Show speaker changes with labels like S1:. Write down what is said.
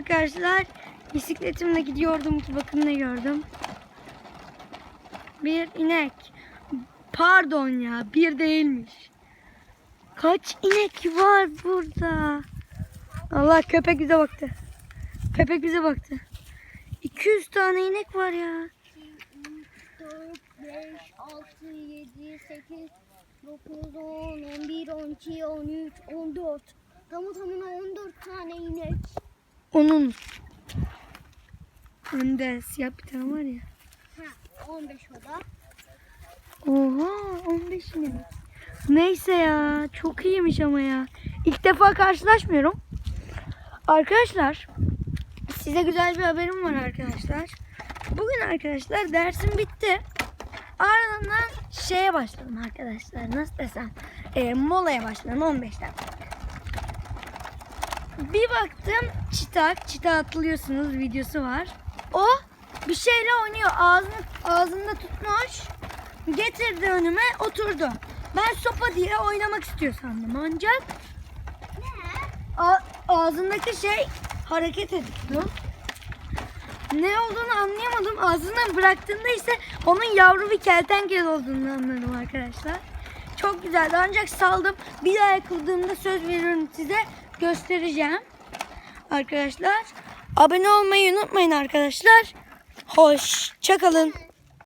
S1: arkadaşlar bisikletimle gidiyordum ki bakın ne gördüm. Bir inek. Pardon ya bir değilmiş. Kaç inek var burada? Allah köpek bize baktı. Köpek bize baktı. 200 tane inek var ya.
S2: 4, 5, 6, 7, 8, 9, 10, 11, 12, 13, 14. Tamı tamına 14 tane inek.
S1: Onun önde siyah bir tane var ya.
S2: Ha, 15 o da.
S1: Oha 15 inek. Neyse ya çok iyiymiş ama ya. İlk defa karşılaşmıyorum. Arkadaşlar size güzel bir haberim var arkadaşlar. Bugün arkadaşlar dersim bitti. Ardından şeye başladım arkadaşlar. Nasıl desem? Ee, molaya başladım 15 dakika. Bir baktım çitak, çita atlıyorsunuz videosu var. O bir şeyle oynuyor. Ağzını, ağzında tutmuş. Getirdi önüme oturdu. Ben sopa diye oynamak istiyor sandım. Ancak a- ağzındaki şey hareket ediyor. Ne olduğunu anlayamadım. Ağzından bıraktığında ise onun yavru bir kertenkele olduğunu anladım arkadaşlar. Çok güzeldi ancak saldım. Bir daha yakaladığımda söz veriyorum size göstereceğim. Arkadaşlar abone olmayı unutmayın arkadaşlar. Hoşça kalın.